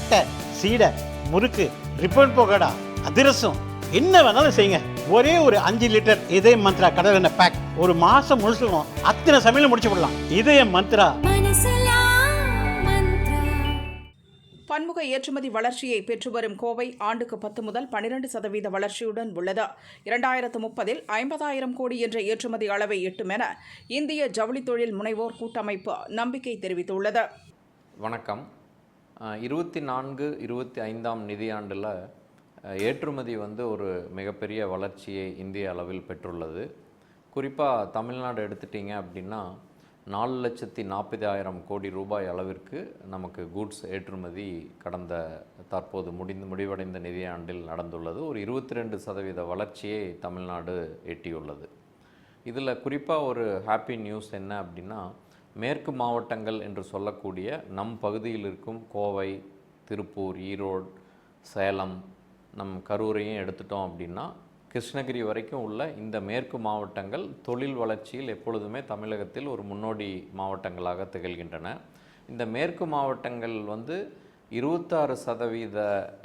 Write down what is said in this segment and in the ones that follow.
தட்டை சீடை முறுக்கு ரிப்பன் போகடா அதிரசம் என்ன வேணாலும் செய்யுங்க. ஒரே ஒரு அஞ்சு லிட்டர் இதய மந்த்ரா கடல் எண்ணெய் பேக் ஒரு மாசம் முழுசுக்கும் அத்தனை சமையல் முடிச்சு விடலாம். இதய மந்த்ரா. பன்முக ஏற்றுமதி வளர்ச்சியை பெற்று வரும் கோவை ஆண்டுக்கு பத்து முதல் பனிரெண்டு சதவீத வளர்ச்சியுடன் உள்ளது? இரண்டாயிரத்து முப்பதில் ஐம்பதாயிரம் கோடி என்ற ஏற்றுமதி அளவை எட்டும் என இந்திய ஜவுளி தொழில் முனைவோர் கூட்டமைப்பு நம்பிக்கை தெரிவித்துள்ளது. வணக்கம். இருபத்தி நான்கு இருபத்தி ஐந்தாம் நிதியாண்டில் ஏற்றுமதி வந்து ஒரு மிகப்பெரிய வளர்ச்சியை இந்திய அளவில் பெற்றுள்ளது. குறிப்பாக தமிழ்நாடு எடுத்துட்டிங்க அப்படின்னா நாலு லட்சத்தி நாற்பதாயிரம் கோடி ரூபாய் அளவிற்கு நமக்கு கூட்ஸ் ஏற்றுமதி கடந்த தற்போது முடிந்து முடிவடைந்த நிதியாண்டில் நடந்துள்ளது. ஒரு இருபத்தி ரெண்டு சதவீத வளர்ச்சியை தமிழ்நாடு எட்டியுள்ளது. இதில் குறிப்பாக ஒரு ஹாப்பி நியூஸ் என்ன அப்படின்னா மேற்கு மாவட்டங்கள் என்று சொல்லக்கூடிய நம் பகுதியில் இருக்கும் கோவை திருப்பூர் ஈரோடு சேலம் நம் கரூரையும் எடுத்துட்டோம் அப்படின்னா கிருஷ்ணகிரி வரைக்கும் உள்ள இந்த மேற்கு மாவட்டங்கள் தொழில் வளர்ச்சியில் எப்பொழுதுமே தமிழகத்தில் ஒரு முன்னோடி மாவட்டங்களாக திகழ்கின்றன. இந்த மேற்கு மாவட்டங்கள் வந்து இருபத்தாறு சதவீத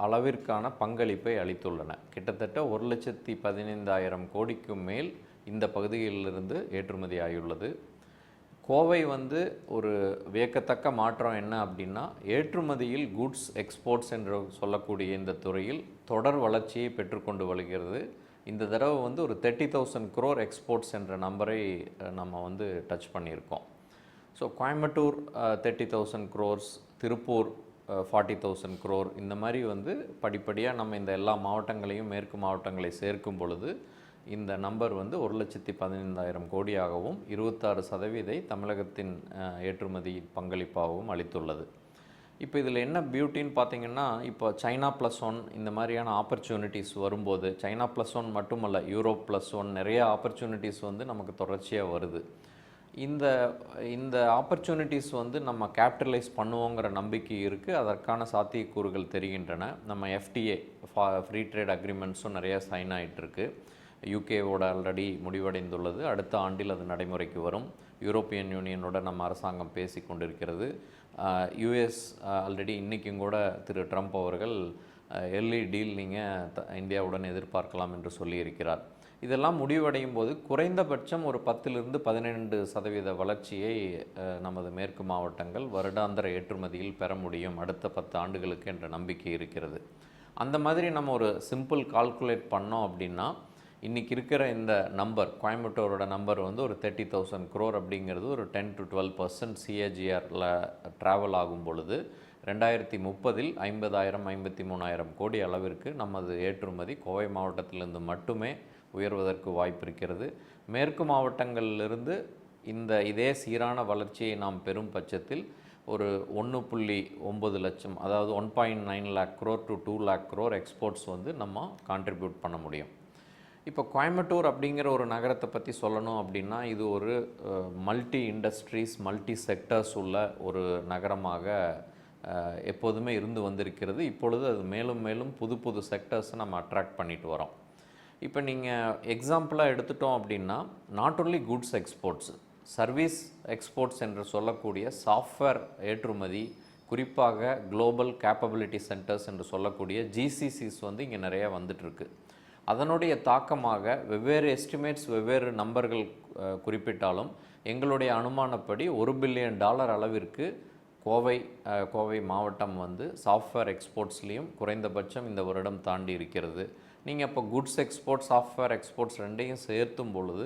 அளவிற்கான பங்களிப்பை அளித்துள்ளன. கிட்டத்தட்ட ஒரு லட்சத்தி பதினைந்தாயிரம் கோடிக்கும் மேல் இந்த பகுதியிலிருந்து ஏற்றுமதி ஆகியுள்ளது. கோவை வந்து ஒரு வியக்கத்தக்க மாற்றம் என்ன அப்படின்னா ஏற்றுமதியில் குட்ஸ் எக்ஸ்போர்ட்ஸ் என்று சொல்லக்கூடிய இந்த துறையில் தொடர் வளர்ச்சியை பெற்றுக்கொண்டு வருகிறது. இந்த தடவை வந்து ஒரு தேர்ட்டி தௌசண்ட் க்ரோர் எக்ஸ்போர்ட்ஸ் என்ற நம்பரை நம்ம வந்து டச் பண்ணியிருக்கோம். So Coimbatore thirty thousand crores Tiruppur forty thousand crore இந்த மாதிரி வந்து படிப்படியாக நம்ம இந்த எல்லா மாவட்டங்களையும் மேற்கு மாவட்டங்களை சேர்க்கும் பொழுது இந்த நம்பர் வந்து ஒரு லட்சத்தி பதினைந்தாயிரம் கோடியாகவும் இருபத்தாறு சதவீதை தமிழகத்தின் ஏற்றுமதி பங்களிப்பாகவும் அளித்துள்ளது. இப்போ இதில் என்ன பியூட்டின்னு பார்த்தீங்கன்னா இப்போ சைனா ப்ளஸ் ஒன் இந்த மாதிரியான ஆப்பர்ச்சுனிட்டிஸ் வரும்போது சைனா ப்ளஸ் ஒன் மட்டுமல்ல யூரோப் ப்ளஸ் ஒன் நிறைய ஆப்பர்ச்சுனிட்டிஸ் வந்து நமக்கு தொடர்ச்சியாக வருது. இந்த இந்த ஆப்பர்ச்சுனிட்டிஸ் வந்து நம்ம கேபிட்டலைஸ் பண்ணுவோங்கிற நம்பிக்கை இருக்குது அதற்கான சாத்தியக்கூறுகள் தெரிகின்றன. நம்ம எஃப்டிஏ ஃப்ரீ ட்ரேட் அக்ரிமெண்ட்ஸும் நிறைய சைன் ஆகிட்டுருக்கு யூகேவோட ஆல்ரெடி முடிவடைந்துள்ளது. அடுத்த ஆண்டில் அது நடைமுறைக்கு வரும். யூரோப்பியன் யூனியனோட நம்ம அரசாங்கம் பேசி கொண்டிருக்கிறது. யுஎஸ் ஆல்ரெடி இன்றைக்கும் கூட திரு ட்ரம்ப் அவர்கள் எர்லி டீல் நீங்கள் த இந்தியாவுடன் எதிர்பார்க்கலாம் என்று சொல்லியிருக்கிறார். இதெல்லாம் முடிவடையும் போது குறைந்தபட்சம் ஒரு பத்திலிருந்து பதினெண்டு சதவீத வளர்ச்சியை நமது மேற்கு மாவட்டங்கள் வருடாந்திர ஏற்றுமதியில் பெற முடியும். அடுத்த பத்து ஆண்டுகளுக்கு என்ற நம்பிக்கை இருக்கிறது. அந்த மாதிரி நம்ம ஒரு சிம்பிள் கால்குலேட் பண்ணோம் அப்படின்னா இன்றைக்கி இருக்கிற இந்த நம்பர் கோயம்புத்தூரோட நம்பர் வந்து ஒரு தேர்ட்டி தௌசண்ட் க்ரோர் அப்படிங்கிறது ஒரு டென் டு டுவெல் பர்சன்ட் சிஏஜிஆரில் ட்ராவல் ஆகும் பொழுது ரெண்டாயிரத்தி முப்பதில் ஐம்பதாயிரம் ஐம்பத்தி மூணாயிரம் கோடி அளவிற்கு நமது ஏற்றுமதி கோவை மாவட்டத்திலிருந்து மட்டுமே உயர்வதற்கு வாய்ப்பு இருக்கிறது. மேற்கு மாவட்டங்களிலிருந்து இந்த இதே சீரான வளர்ச்சியை நாம் பெறும் பட்சத்தில் ஒரு ஒன்று புள்ளி ஒம்பது லட்சம் அதாவது one point nine lakh crore to two lakh crore exports வந்து நம்ம கான்ட்ரிபியூட் பண்ண முடியும். இப்போ கோயம்புத்தூர் அப்படிங்கிற ஒரு நகரத்தை பற்றி சொல்லணும் அப்படின்னா இது ஒரு மல்டி இண்டஸ்ட்ரீஸ் மல்டி செக்டர்ஸ் உள்ள ஒரு நகரமாக எப்போதுமே இருந்து வந்திருக்கிறது. இப்பொழுது அது மேலும் மேலும் புது புது செக்டர்ஸை நம்ம அட்ராக்ட் பண்ணிட்டு வரோம். இப்போ நீங்கள் எக்ஸாம்பிளாக எடுத்துட்டோம் அப்படின்னா not only goods exports service exports என்று சொல்லக்கூடிய சாஃப்ட்வேர் ஏற்றுமதி குறிப்பாக குளோபல் கேப்பபிலிட்டி சென்டர்ஸ் என்று சொல்லக்கூடிய ஜிசிசிஸ் வந்து இங்கே நிறையா வந்துட்டுருக்கு அதனுடைய தாக்கமாக வெவ்வேறு எஸ்டிமேட்ஸ் வெவ்வேறு நம்பர்கள் குறிப்பிட்டாலும் எங்களுடைய அனுமானப்படி ஒரு பில்லியன் டாலர் அளவிற்கு கோவை கோவை மாவட்டம் வந்து சாஃப்ட்வேர் எக்ஸ்போர்ட்ஸ்லேயும் குறைந்தபட்சம் இந்த வருடம் தாண்டி இருக்கிறது. நீங்கள் இப்போ குட்ஸ் எக்ஸ்போர்ட் சாஃப்ட்வேர் எக்ஸ்போர்ட்ஸ் ரெண்டையும் சேர்த்தும் பொழுது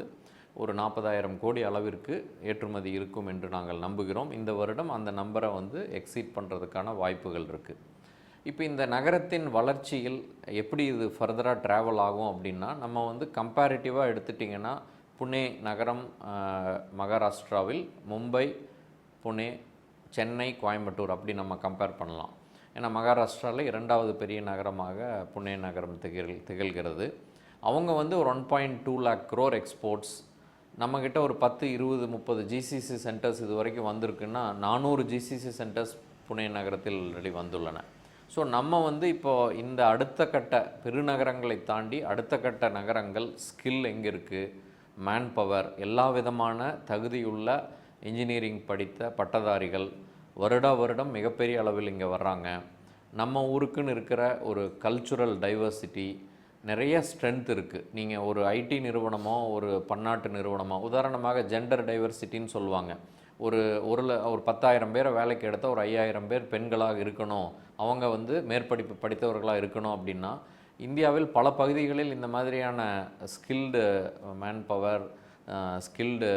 ஒரு நாற்பதாயிரம் கோடி அளவிற்கு ஏற்றுமதி இருக்கும் என்று நாங்கள் நம்புகிறோம். இந்த வருடம் அந்த நம்பரை வந்து எக்ஸீட் பண்ணுறதுக்கான வாய்ப்புகள் இருக்குது இப்போ இந்த நகரத்தின் வளர்ச்சியில் எப்படி இது ஃபர்தராக ட்ராவல் ஆகும் அப்படின்னா நம்ம வந்து கம்பேரிட்டிவாக எடுத்துட்டிங்கன்னா புனே நகரம் மகாராஷ்டிராவில் மும்பை புனே சென்னை கோயம்புத்தூர் அப்படி நம்ம கம்பேர் பண்ணலாம். ஏன்னா மகாராஷ்டிராவில் இரண்டாவது பெரிய நகரமாக புனே நகரம் திகழ் திகழ்கிறது. அவங்க வந்து ஒரு one point two lakh crore exports நம்மக்கிட்ட ஒரு பத்து இருபது முப்பது ஜிசிசி சென்டர்ஸ் இது வரைக்கும் வந்திருக்குன்னா நானூறு ஜிசிசி சென்டர்ஸ் புனே நகரத்தில் ஆல்ரெடி வந்துள்ளன. ஸோ நம்ம வந்து இப்போ இந்த அடுத்த கட்ட பெருநகரங்களை தாண்டி அடுத்த கட்ட நகரங்கள் ஸ்கில் எங்கே இருக்குது மேன் பவர் எல்லா விதமான தகுதியுள்ள இன்ஜினியரிங் படித்த பட்டதாரிகள் வருடா வருடம் மிகப்பெரிய அளவில் இங்கே வர்றாங்க. நம்ம ஊருக்குன்னு இருக்கிற ஒரு கல்ச்சுரல் டைவர்சிட்டி நிறைய ஸ்ட்ரென்த் இருக்குது நீங்கள் ஒரு ஐடி நிறுவனமோ ஒரு பன்னாட்டு நிறுவனமோ உதாரணமாக ஜெண்டர் டைவர்சிட்டின்னு சொல்லுவாங்க. ஒரு ஒரு ஒரு பத்தாயிரம் பேரை வேலைக்கு எடுத்தால் ஒரு ஐயாயிரம் பேர் பெண்களாக இருக்கணும். அவங்க வந்து மேற்படிப்பு படித்தவர்களாக இருக்கணும் அப்படின்னா இந்தியாவில் பல பகுதிகளில் இந்த மாதிரியான skilled man power skilled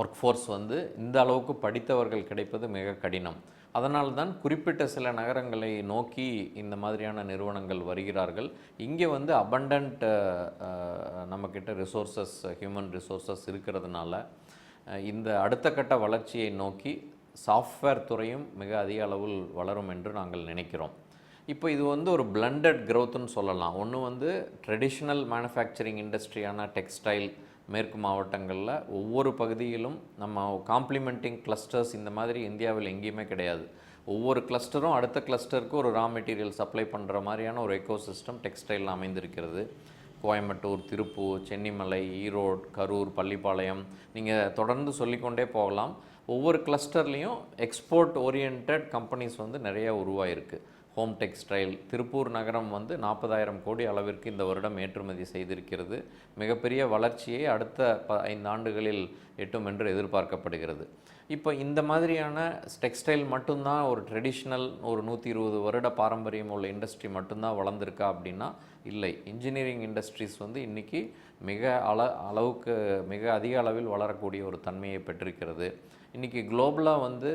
work force வந்து இந்த அளவுக்கு படித்தவர்கள் கிடைப்பது மிக கடினம். அதனால் தான் குறிப்பிட்ட சில நகரங்களை நோக்கி இந்த மாதிரியான நிறுவனங்கள் வருகிறார்கள். இங்கே வந்து அபண்டன்ட் நம்மக்கிட்ட ரிசோர்ஸஸ் ஹியூமன் ரிசோர்ஸஸ் இருக்கிறதுனால இந்த அடுத்த கட்ட வளர்ச்சியை நோக்கி சாஃப்ட்வேர் துறையும் மிக அதிக அளவில் வளரும் என்று நாங்கள் நினைக்கிறோம். இப்போ இது வந்து ஒரு பிளண்டட் க்ரோத்துன்னு சொல்லலாம். ஒன்று வந்து ட்ரெடிஷ்னல் மேனுஃபேக்சரிங் இண்டஸ்ட்ரியான டெக்ஸ்டைல் மேற்கு மாவட்டங்களில் ஒவ்வொரு பகுதியிலும் நம்ம காம்ப்ளிமெண்டிங் கிளஸ்டர்ஸ் இந்த மாதிரி இந்தியாவில் எங்கேயுமே கிடையாது. ஒவ்வொரு கிளஸ்டரும் அடுத்த கிளஸ்டருக்கு ஒரு ரா மெட்டீரியல் சப்ளை பண்ணுற மாதிரியான ஒரு எக்கோ சிஸ்டம் டெக்ஸ்டைலில் அமைந்திருக்கிறது. கோயம்புத்தூர் திருப்பூர் சென்னிமலை ஈரோடு கரூர் பள்ளிப்பாளையம். நீங்கள் தொடர்ந்து சொல்லிக்கொண்டே போகலாம். ஒவ்வொரு கிளஸ்டர்லேயும் எக்ஸ்போர்ட் ஓரியன்ட் கம்பெனிஸ் வந்து நிறைய உருவாயிருக்கு. ஹோம் டெக்ஸ்டைல் திருப்பூர் நகரம் வந்து நாற்பதாயிரம் கோடி அளவிற்கு இந்த வருடம் ஏற்றுமதி செய்திருக்கிறது. மிகப்பெரிய வளர்ச்சியை அடுத்த ப ஐந்து ஆண்டுகளில் எட்டும் என்று எதிர்பார்க்கப்படுகிறது. இப்போ இந்த மாதிரியான டெக்ஸ்டைல் மட்டும்தான் ஒரு ட்ரெடிஷ்னல் ஒரு நூற்றி இருபது வருட பாரம்பரியம் உள்ள இண்டஸ்ட்ரி மட்டும்தான் வளர்ந்துருக்கா அப்படின்னா இல்லை. இன்ஜினியரிங் இண்டஸ்ட்ரீஸ் வந்து இன்றைக்கி மிக அள அளவுக்கு மிக அதிக அளவில் வளரக்கூடிய ஒரு தன்மையை பெற்றிருக்கிறது. இன்றைக்கி குளோபலாக வந்து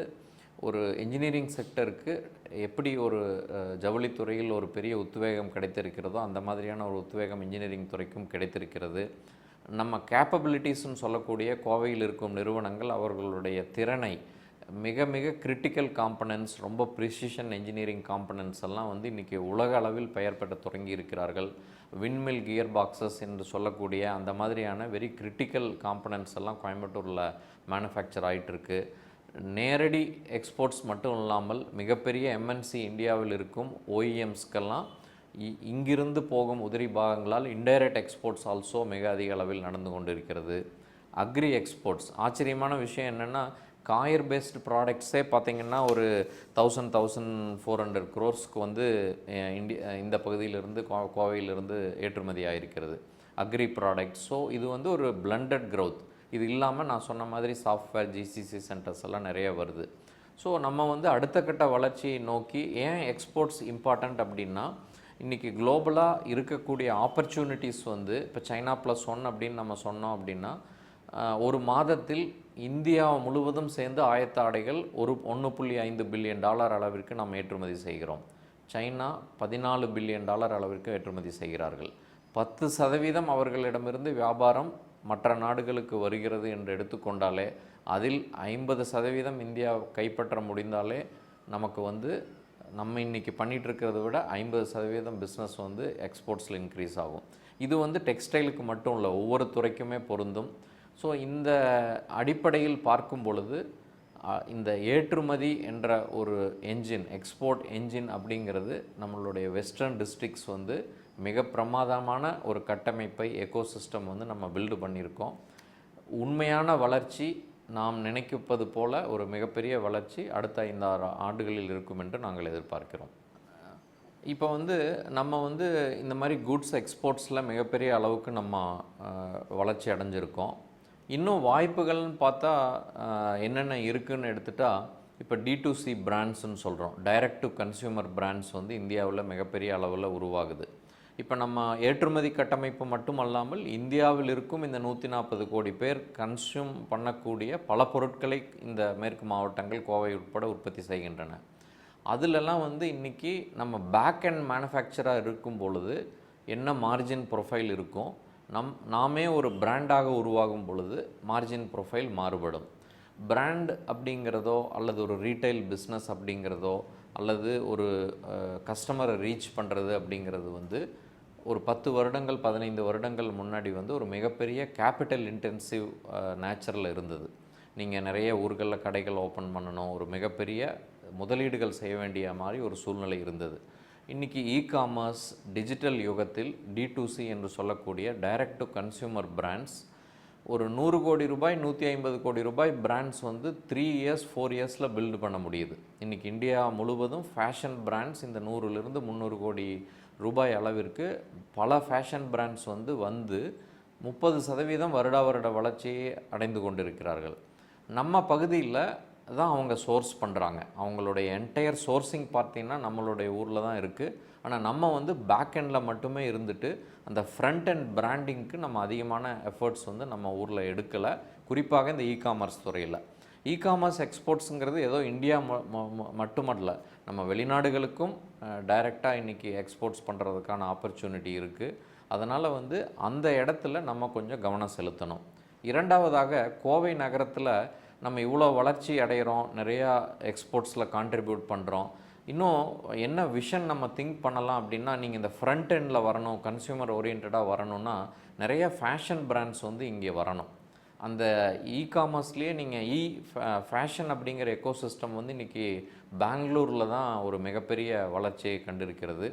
ஒரு இன்ஜினியரிங் செக்டருக்கு எப்படி ஒரு ஜவுளித்துறையில் ஒரு பெரிய உத்வேகம் கிடைத்திருக்கிறதோ அந்த மாதிரியான ஒரு உத்வேகம் இன்ஜினியரிங் துறைக்கும் கிடைத்திருக்கிறது. நம்ம கேப்பபிலிட்டிஸ்னு சொல்லக்கூடிய கோவையில் இருக்கும் நிறுவனங்கள் அவர்களுடைய திறனை மிக மிக கிரிட்டிக்கல் காம்பனன்ஸ் ரொம்ப ப்ரிசிஷன் இன்ஜினியரிங் காம்பனன்ஸ் எல்லாம் வந்து இன்றைக்கி உலக அளவில் பெயர் பெற்ற தொடங்கி இருக்கிறார்கள். விண்மில் கியர் பாக்ஸஸ் என்று சொல்லக்கூடிய அந்த மாதிரியான வெரி கிரிட்டிக்கல் காம்பனன்ஸ் எல்லாம் கோயம்புத்தூரில் மேனுஃபேக்சர் ஆகிட்டுருக்கு நேரடி எக்ஸ்போர்ட்ஸ் மட்டும் இல்லாமல் மிகப்பெரிய எம்என்சி இந்தியாவில் இருக்கும் ஓஇஎம்ஸ்க்கெல்லாம் இங்கிருந்து போகும் உதிரி பாகங்களால் இன்டைரக்ட் எக்ஸ்போர்ட்ஸ் ஆல்சோ மிக அதிக அளவில் நடந்து கொண்டிருக்கிறது. அக்ரி எக்ஸ்போர்ட்ஸ் ஆச்சரியமான விஷயம் என்னென்னா காயர் பேஸ்டு ப்ராடக்ட்ஸே பார்த்தீங்கன்னா ஒரு தௌசண்ட் தௌசண்ட் ஃபோர் ஹண்ட்ரட் க்ரோர்ஸ்க்கு வந்து இந்திய இந்த பகுதியிலிருந்து கோ கோவையிலிருந்து ஏற்றுமதி ஆகிருக்கிறது அக்ரி ப்ராடக்ட் ஸோ இது வந்து ஒரு பிளண்டட் க்ரோத் இது இல்லாமல் நான் சொன்ன மாதிரி சாஃப்ட்வேர் ஜிசிசி சென்டர்ஸ் எல்லாம் நிறைய வருது. ஸோ நம்ம வந்து அடுத்த கட்ட வளர்ச்சியை நோக்கி ஏன் எக்ஸ்போர்ட்ஸ் இம்பார்ட்டண்ட் அப்படின்னா இன்றைக்கி குளோபலாக இருக்கக்கூடிய ஆப்பர்ச்சுனிட்டிஸ் வந்து இப்போ சைனா ப்ளஸ் ஒன் அப்படின்னு நம்ம சொன்னோம் அப்படின்னா ஒரு மாதத்தில் இந்தியா முழுவதும் சேர்ந்து ஆயத்த ஆடைகள் ஒரு ஒன்று புள்ளி ஐந்து பில்லியன் டாலர் அளவிற்கு நாம் ஏற்றுமதி செய்கிறோம். சைனா பதினாலு பில்லியன் டாலர் அளவிற்கு ஏற்றுமதி செய்கிறார்கள். பத்து சதவீதம் அவர்களிடமிருந்து வியாபாரம் மற்ற நாடுகளுக்கு வருகிறது என்று எடுத்துக்கொண்டாலே அதில் ஐம்பது சதவீதம் இந்தியா கைப்பற்ற முடிந்தாலே நமக்கு வந்து நம்ம இன்னைக்கு பண்ணிகிட்ருக்கிறத விட ஐம்பது சதவீதம் பிஸ்னஸ் வந்து எக்ஸ்போர்ட்ஸில் இன்க்ரீஸ் ஆகும். இது வந்து டெக்ஸ்டைலுக்கு மட்டும் இல்லை ஒவ்வொரு துறைக்குமே பொருந்தும். ஸோ இந்த அடிப்படையில் பார்க்கும் பொழுது இந்த ஏற்றுமதி என்ற ஒரு என்ஜின் எக்ஸ்போர்ட் என்ஜின் அப்படிங்கிறது நம்மளுடைய வெஸ்டர்ன் டிஸ்ட்ரிக்ஸ் வந்து மிக பிரமாதமான ஒரு கட்டமைப்பை எக்கோசிஸ்டம் வந்து நம்ம பில்டு பண்ணியிருக்கோம். உண்மையான வளர்ச்சி நாம் நினைப்பது போல ஒரு மிகப்பெரிய வளர்ச்சி அடுத்த ஐந்தாறு ஆண்டுகளில் இருக்கும் என்று நாங்கள் எதிர்பார்க்கிறோம். இப்போ வந்து நம்ம வந்து இந்த மாதிரி குட்ஸ் எக்ஸ்போர்ட்ஸில் மிகப்பெரிய அளவுக்கு நம்ம வளர்ச்சி அடைஞ்சிருக்கோம். இன்னும் வாய்ப்புகள்னு பார்த்தா என்னென்ன இருக்குதுன்னு எடுத்துட்டால் இப்போ டி டு சி பிராண்ட்ஸ்ன்னு சொல்கிறோம் டைரக்ட் டு கன்சியூமர் பிராண்ட்ஸ் வந்து இந்தியாவில் மிகப்பெரிய அளவில் உருவாகுது. இப்போ நம்ம ஏற்றுமதி கட்டமைப்பு மட்டும் அல்லாமல் இந்தியாவில் இருக்கும் இந்த நூற்றி நாற்பது கோடி பேர் கன்சியூம் பண்ணக்கூடிய பல பொருட்களை இந்த மேற்கு மாவட்டங்கள் கோவை உட்பட உற்பத்தி செய்கின்றன. அதிலெல்லாம் வந்து இன்றைக்கி நம்ம பேக் அண்ட் மேனுஃபேக்சராக இருக்கும் பொழுது என்ன மார்ஜின் ப்ரொஃபைல் இருக்கும்? நம் நாமே ஒரு பிராண்டாக உருவாகும் பொழுது மார்ஜின் ப்ரொஃபைல் மாறுபடும். பிராண்ட் அப்படிங்கிறதோ அல்லது ஒரு ரீட்டைல் பிஸ்னஸ் அப்படிங்கிறதோ அல்லது ஒரு கஸ்டமரை ரீச் பண்ணுறது அப்படிங்கிறது வந்து ஒரு பத்து வருடங்கள் பதினைந்து வருடங்கள் முன்னாடி வந்து ஒரு மிகப்பெரிய கேபிட்டல் இன்டென்சிவ் நேச்சுரல் இருந்தது. நீங்கள் நிறைய ஊர்களில் கடைகள் ஓப்பன் பண்ணணும் ஒரு மிகப்பெரிய முதலீடுகள் செய்ய வேண்டிய மாதிரி ஒரு சூழ்நிலை இருந்தது. இன்றைக்கி இ காமர்ஸ் டிஜிட்டல் யுகத்தில் டி டு சி என்று சொல்லக்கூடிய டைரக்ட் டு கன்சியூமர் பிராண்ட்ஸ் ஒரு நூறு கோடி ரூபாய் நூற்றி ஐம்பது கோடி ரூபாய் பிராண்ட்ஸ் வந்து த்ரீ இயர்ஸ் ஃபோர் இயர்ஸில் பில்டு பண்ண முடியுது. இன்றைக்கி இந்தியா முழுவதும் ஃபேஷன் பிராண்ட்ஸ் இந்த நூறுலேருந்து முந்நூறு கோடி ரூபாய் அளவிற்கு பல ஃபேஷன் பிராண்ட்ஸ் வந்து வந்து முப்பது சதவீதம் வருடா வருட வளர்ச்சியை அடைந்து கொண்டிருக்கிறார்கள். நம்ம பகுதியில் தான் அவங்க சோர்ஸ் பண்ணுறாங்க அவங்களுடைய என்டையர் சோர்சிங் பார்த்தீங்கன்னா நம்மளுடைய ஊரில் தான் இருக்குது ஆனால் நம்ம வந்து பேக் எண்டில் மட்டுமே இருந்துட்டு அந்த ஃப்ரண்ட் அண்ட் பிராண்டிங்க்கு நம்ம அதிகமான எஃபர்ட்ஸ் வந்து நம்ம ஊரில் எடுக்கலை. குறிப்பாக இந்த இ காமர்ஸ் துறையில். இ காமர்ஸ் எக்ஸ்போர்ட்ஸுங்கிறது ஏதோ இந்தியா ம- ம- மட்டுமல்ல. நம்ம வெளிநாடுகளுக்கும் டைரெக்டாக இன்றைக்கி எக்ஸ்போர்ட்ஸ் பண்ணுறதுக்கான ஆப்பர்ச்சுனிட்டி இருக்குது அதனால் வந்து அந்த இடத்துல நம்ம கொஞ்சம் கவனம் செலுத்தணும். இரண்டாவதாக கோவை நகரத்தில் நம்ம இவ்வளோ வளர்ச்சி அடைகிறோம் நிறையா எக்ஸ்போர்ட்ஸில் கான்ட்ரிபியூட் பண்ணுறோம் இன்னும் என்ன விஷன் நம்ம திங்க் பண்ணலாம் அப்படின்னா நீங்கள் இந்த ஃப்ரண்ட் எண்டில் வரணும் கன்சியூமர் ஓரியன்டாக வரணும்னா நிறைய ஃபேஷன் பிராண்ட்ஸ் வந்து இங்கே வரணும். அந்த இ காமர்ஸ்லேயே நீங்கள் இ ஃபேஷன் அப்படிங்கிற எக்கோசிஸ்டம் வந்து இன்றைக்கி பெங்களூரில் தான் ஒரு மிகப்பெரிய வளர்ச்சியை கண்டிருக்கிறது.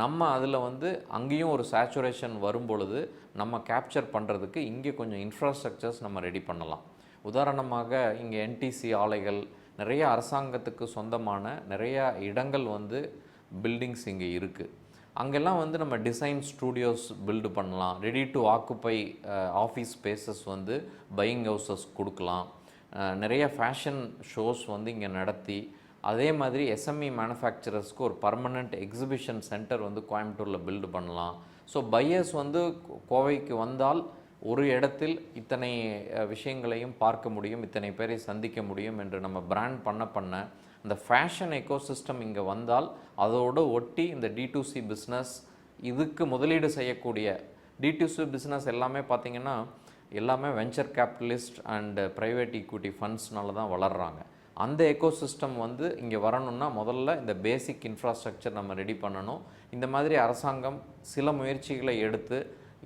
நம்ம அதில் வந்து அங்கேயும் ஒரு சேச்சுரேஷன் வரும் பொழுது நம்ம கேப்சர் பண்ணுறதுக்கு இங்கே கொஞ்சம் இன்ஃப்ராஸ்ட்ரக்சர்ஸ் நம்ம ரெடி பண்ணலாம். உதாரணமாக இங்கே என்டிசி ஆலைகள் நிறைய அரசாங்கத்துக்கு சொந்தமான நிறையா இடங்கள் வந்து பில்டிங்ஸ் இங்கே இருக்குது அங்கெல்லாம் வந்து நம்ம டிசைன் ஸ்டூடியோஸ் பில்டு பண்ணலாம். Ready to occupy office spaces வந்து பையிங் ஹவுசஸ் கொடுக்கலாம். Uh, நிறைய ஃபேஷன் ஷோஸ் வந்து இங்கே நடத்தி அதே மாதிரி எஸ்எம்இ மேனுஃபேக்சரர்ஸ்க்கு ஒரு பர்மனெண்ட் எக்ஸிபிஷன் சென்டர் வந்து கோயம்புத்தூரில் பில்டு பண்ணலாம். ஸோ பையர்ஸ் வந்து கோ- கோவைக்கு வந்தால் ஒரு இடத்தில் இத்தனை uh, விஷயங்களையும் பார்க்க முடியும் இத்தனை பேரை சந்திக்க முடியும் என்று நம்ம பிராண்ட் பண்ண பண்ண இந்த ஃபேஷன் எக்கோசிஸ்டம் இங்கே வந்தால் அதோடு ஒட்டி இந்த டிடூசி பிஸ்னஸ் இதுக்கு முதலீடு செய்யக்கூடிய டிடிசி பிஸ்னஸ் எல்லாமே பார்த்திங்கன்னா எல்லாமே venture capitalist and private equity ஃபண்ட்ஸ்னால தான் வளர்கிறாங்க அந்த எக்கோசிஸ்டம் வந்து இங்கே வரணும்னா முதல்ல இந்த பேசிக் இன்ஃப்ராஸ்ட்ரக்சர் நம்ம ரெடி பண்ணணும். இந்த மாதிரி அரசாங்கம் சில முயற்சிகளை எடுத்து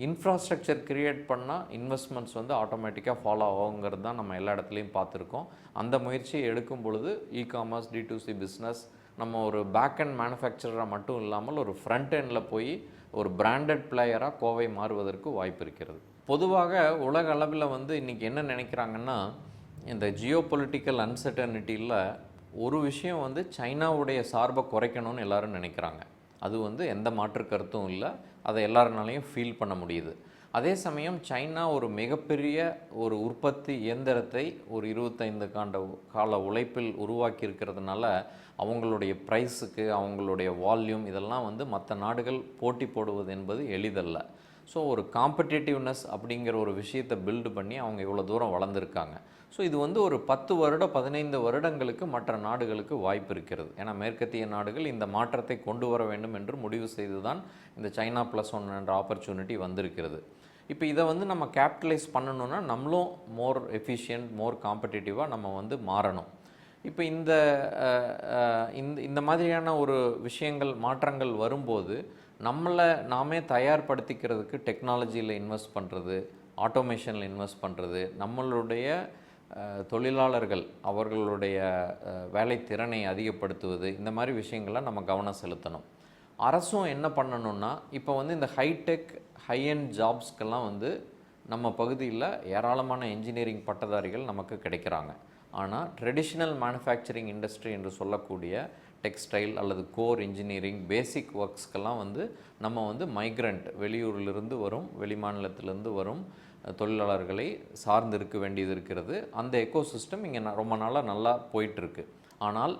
இன்ஃப்ராஸ்ட்ரக்சர் கிரியேட் பண்ணால் இன்வெஸ்ட்மெண்ட்ஸ் வந்து ஆட்டோமேட்டிக்காக ஃபாலோ ஆகுங்கிறது தான் நம்ம எல்லா இடத்துலையும் பார்த்துருக்கோம். அந்த முயற்சியை எடுக்கும் பொழுது e commerce D to C business நம்ம ஒரு பேக் அண்ட் மேனுஃபேக்சராக மட்டும் இல்லாமல் ஒரு ஃப்ரண்ட் எண்டில் போய் ஒரு பிராண்டட் பிளேயராக கோவை மாறுவதற்கு வாய்ப்பு இருக்கிறது. பொதுவாக உலக அளவில் வந்து இன்றைக்கி என்ன நினைக்கிறாங்கன்னா இந்த ஜியோ பொலிட்டிக்கல் அன்சர்டனிட்டியில் ஒரு விஷயம் வந்து சைனாவுடைய சார்பை குறைக்கணும்னு எல்லோரும் நினைக்கிறாங்க. அது வந்து எந்த மாற்று கருத்தும் இல்லை. அதை எல்லாருனாலையும் ஃபீல் பண்ண முடியுது. அதே சமயம் சைனா ஒரு மிகப்பெரிய ஒரு உற்பத்தி இயந்திரத்தை ஒரு இருபத்தைந்து காண்ட கால உழைப்பில் உருவாக்கி இருக்கிறதுனால அவங்களுடைய ப்ரைஸுக்கு அவங்களுடைய வால்யூம் இதெல்லாம் வந்து மற்ற நாடுகள் போட்டி போடுவது என்பது எளிதல்ல. ஸோ ஒரு காம்படிட்டிவ்னஸ் அப்படிங்கிற ஒரு விஷயத்தை பில்டு பண்ணி அவங்க இவ்வளோ தூரம் வளர்ந்துருக்காங்க. ஸோ இது வந்து ஒரு பத்து வருடம் பதினைந்து வருடங்களுக்கு மற்ற நாடுகளுக்கு வாய்ப்பு இருக்கிறது. ஏன்னா மேற்கத்திய நாடுகள் இந்த மாற்றத்தை கொண்டு வர வேண்டும் என்று முடிவு செய்து தான் இந்த சைனா ப்ளஸ் ஒன் என்ற ஆப்பர்ச்சுனிட்டி வந்திருக்கிறது. இப்போ இதை வந்து நம்ம கேபிட்டலைஸ் பண்ணணுன்னா நம்மளும் மோர் எஃபிஷியன்ட் மோர் காம்படிட்டிவாக நம்ம வந்து மாறணும். இப்போ இந்த இந்த இந்த மாதிரியான ஒரு விஷயங்கள் மாற்றங்கள் வரும்போது நம்மளை நாமே தயார்படுத்திக்கிறதுக்கு டெக்னாலஜியில் இன்வெஸ்ட் பண்ணுறது ஆட்டோமேஷனில் இன்வெஸ்ட் பண்ணுறது நம்மளுடைய தொழிலாளர்கள் அவர்களுடைய வேலை வேலைத்திறனை அதிகப்படுத்துவது இந்த மாதிரி விஷயங்களை நம்ம கவனம் செலுத்தணும். அரசும் என்ன பண்ணணும்னா இப்போ வந்து இந்த ஹைடெக் ஹைஎண்ட் ஜாப்ஸ்க்கெல்லாம் வந்து நம்ம பகுதியில் ஏராளமான இன்ஜினியரிங் பட்டதாரிகள் நமக்கு கிடைக்கிறாங்க. ஆனால் ட்ரெடிஷ்னல் மேனுஃபேக்சரிங் இண்டஸ்ட்ரி என்று சொல்லக்கூடிய டெக்ஸ்டைல் அல்லது கோர் இன்ஜினியரிங் பேசிக் ஒர்க்ஸ்க்கெல்லாம் வந்து நம்ம வந்து மைக்ரண்ட் வெளியூரிலிருந்து வரும் வெளிமாநிலத்திலேருந்து வரும் தொழிலாளர்களை சார்ந்து இருக்க வேண்டியது இருக்கிறது. அந்த எக்கோசிஸ்டம் இங்கே ரொம்ப நாளாக நல்லா போயிட்டுருக்கு. ஆனால்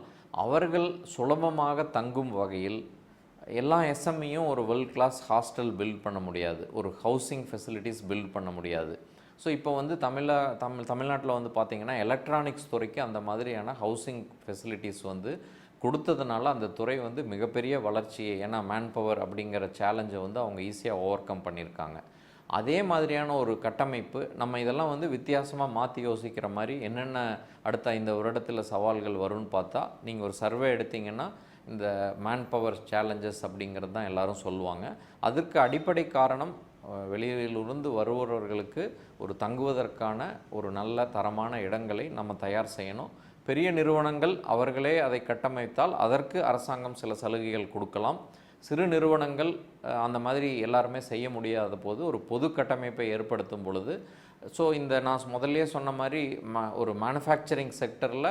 அவர்கள் சுலபமாக தங்கும் வகையில் எல்லா எஸ்எம்இயும் ஒரு வேர்ல்ட் கிளாஸ் ஹாஸ்டல் பில்ட் பண்ண முடியாது. ஒரு ஹவுசிங் ஃபெசிலிட்டிஸ் பில்ட் பண்ண முடியாது. ஸோ இப்போ வந்து தமிழ தமிழ் தமிழ்நாட்டில் வந்து பார்த்திங்கன்னா எலக்ட்ரானிக்ஸ் துறைக்கு அந்த மாதிரியான ஹவுசிங் ஃபெசிலிட்டிஸ் வந்து கொடுத்ததுனால அந்த துறை வந்து மிகப்பெரிய வளர்ச்சியை ஏன்னா மேன் பவர் அப்படிங்கிற சேலஞ்சை வந்து அவங்க ஈஸியாக ஓவர் கம் பண்ணியிருக்காங்க. அதே மாதிரியான ஒரு கட்டமைப்பு நம்ம இதெல்லாம் வந்து வித்தியாசமாக மாற்றி யோசிக்கிற மாதிரி என்னென்ன அடுத்த இந்த வருடத்தில் சவால்கள் வரும்னு பார்த்தா நீங்கள் ஒரு சர்வே எடுத்தீங்கன்னா இந்த மேன் பவர் சேலஞ்சஸ் அப்படிங்கிறது தான் எல்லோரும் சொல்லுவாங்க. அதற்கு அடிப்படை காரணம் வெளியிலிருந்து வருபவர்களுக்கு ஒரு தங்குவதற்கான ஒரு நல்ல தரமான இடங்களை நம்ம தயார் செய்யணும். பெரிய நிறுவனங்கள் அவர்களே அதை கட்டமைத்தால் அதற்கு அரசாங்கம் சில சலுகைகள் கொடுக்கலாம். சிறு நிறுவனங்கள் அந்த மாதிரி எல்லாருமே செய்ய முடியாத போது ஒரு பொது கட்டமைப்பை ஏற்படுத்தும் பொழுது ஸோ இந்த நான் முதல்லயே சொன்ன மாதிரி ம ஒரு மேனுஃபேக்சரிங் செக்டரில்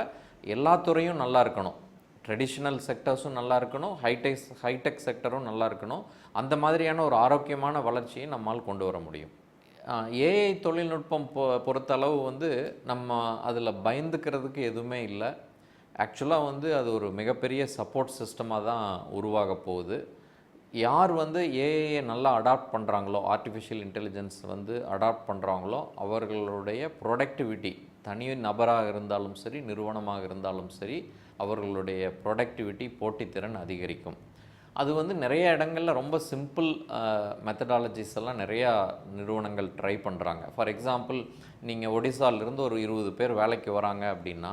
எல்லா துறையும் நல்லா இருக்கணும். ட்ரெடிஷ்னல் செக்டர்ஸும் நல்லா இருக்கணும் ஹைடெக் ஹைடெக் செக்டரும் நல்லா இருக்கணும். அந்த மாதிரியான ஒரு ஆரோக்கியமான வளர்ச்சியை நம்மால் கொண்டு வர முடியும். ஏஐ தொழில்நுட்பம் பொ பொறுத்தளவு வந்து நம்ம அதில் பயந்துக்கிறதுக்கு எதுவுமே இல்லை. ஆக்சுவலாக வந்து அது ஒரு மிகப்பெரிய சப்போர்ட் சிஸ்டமாக தான் உருவாக போகுது. யார் வந்து ஏஐயை நல்லா அடாப்ட் பண்ணுறாங்களோ ஆர்டிஃபிஷியல் இன்டெலிஜென்ஸ் வந்து அடாப்ட் பண்ணுறாங்களோ அவர்களுடைய ப்ரொடக்டிவிட்டி தனி நபராக இருந்தாலும் சரி நிறுவனமாக இருந்தாலும் சரி அவர்களுடைய ப்ரொடக்டிவிட்டி போட்டித்திறன் அதிகரிக்கும். அது வந்து நிறைய இடங்களில் ரொம்ப சிம்பிள் மெத்தடாலஜிஸ் எல்லாம் நிறையா நிறுவனங்கள் ட்ரை பண்ணுறாங்க ஃபார் எக்ஸாம்பிள் நீங்கள் ஒடிசாலிருந்து ஒரு இருபது பேர் வேலைக்கு வராங்க அப்படின்னா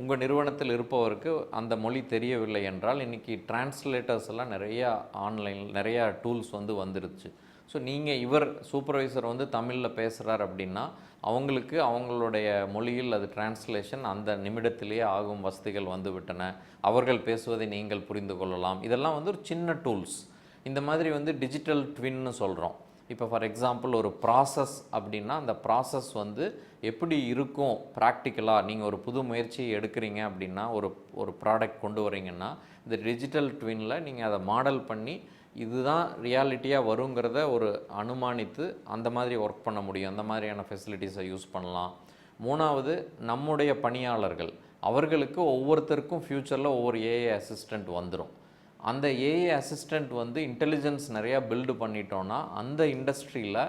உங்கள் நிறுவனத்தில் இருப்பவருக்கு அந்த மொழி தெரியவில்லை என்றால் இன்றைக்கி டிரான்ஸ்லேட்டர்ஸ் எல்லாம் நிறையா ஆன்லைன் நிறையா டூல்ஸ் வந்து வந்துருச்சு. ஸோ நீங்கள் இவர் சூப்பர்வைசர் வந்து தமிழில் பேசுகிறார் அப்படின்னா அவங்களுக்கு அவங்களுடைய மொழியில் அது டிரான்ஸ்லேஷன் அந்த நிமிடத்திலேயே ஆகும் வசதிகள் வந்து விட்டன அவர்கள் பேசுவதை நீங்கள் புரிந்து கொள்ளலாம். இதெல்லாம் வந்து ஒரு சின்ன டூல்ஸ் இந்த மாதிரி வந்து டிஜிட்டல் ட்வின்னு சொல்கிறோம் இப்போ ஃபார் எக்ஸாம்பிள் ஒரு ப்ராசஸ் அப்படின்னா அந்த ப்ராசஸ் வந்து எப்படி இருக்கும் ப்ராக்டிக்கலாக நீங்கள் ஒரு புது முயற்சியை எடுக்கிறீங்க அப்படின்னா ஒரு ஒரு ப்ராடக்ட் கொண்டு வரீங்கன்னா இந்த டிஜிட்டல் ட்வினில் நீங்கள் அதை மாடல் பண்ணி இதுதான் ரியாலிட்டியாக வருங்கிறத ஒரு அனுமானித்து அந்த மாதிரி ஒர்க் பண்ண முடியும். அந்த மாதிரியான ஃபெசிலிட்டிஸை யூஸ் பண்ணலாம். மூணாவது நம்முடைய பணியாளர்கள். அவர்களுக்கு ஒவ்வொருத்தருக்கும் ஃப்யூச்சரில் ஒவ்வொரு ஏஐ அசிஸ்டண்ட் வந்துடும் அந்த ஏஐ அசிஸ்டண்ட் வந்து இன்டெலிஜென்ஸ் நிறையா பில்டு பண்ணிட்டோன்னா அந்த இண்டஸ்ட்ரியில்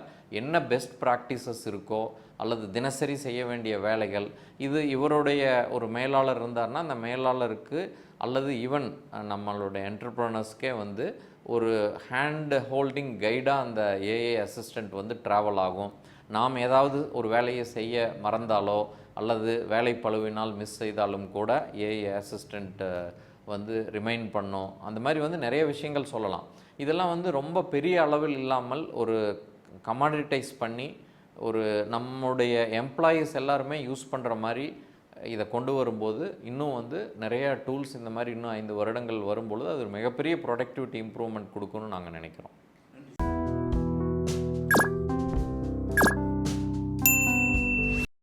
என்ன பெஸ்ட் ப்ராக்டிசஸ் இருக்கோ அல்லது தினசரி செய்ய வேண்டிய வேலைகள் இது இவருடைய ஒரு மேலாளர் இருந்தார்னா அந்த மேலாளருக்கு அல்லது ஈவன் நம்மளுடைய என்டர்ப்ரனர்ஸ்க்கே வந்து ஒரு ஹேண்ட் ஹோல்டிங் கைடாக அந்த ஏஐ அசிஸ்டண்ட் வந்து ட்ராவல் ஆகும். நாம் ஏதாவது ஒரு வேலையை செய்ய மறந்தாலோ அல்லது வேலை பழுவினால் மிஸ் செய்தாலும் கூட ஏஐ அசிஸ்டண்ட் வந்து ரிமைண்ட் பண்ணும். அந்த மாதிரி வந்து நிறைய விஷயங்கள் சொல்லலாம். இதெல்லாம் வந்து ரொம்ப பெரிய அளவில் இல்லாமல் ஒரு கமாடிட்டைஸ் பண்ணி ஒரு நம்முடைய எம்ப்ளாயீஸ் எல்லாருமே யூஸ் பண்ணுற மாதிரி இதை கொண்டு வரும்போது இன்னும் வந்து நிறையா டூல்ஸ் இந்த மாதிரி இன்னும் ஐந்து வருடங்கள் வரும்பொழுது அது ஒரு மிகப்பெரிய ப்ரொடக்டிவிட்டி இம்ப்ரூவ்மெண்ட் கொடுக்குன்னு நாங்கள் நினைக்கிறோம்.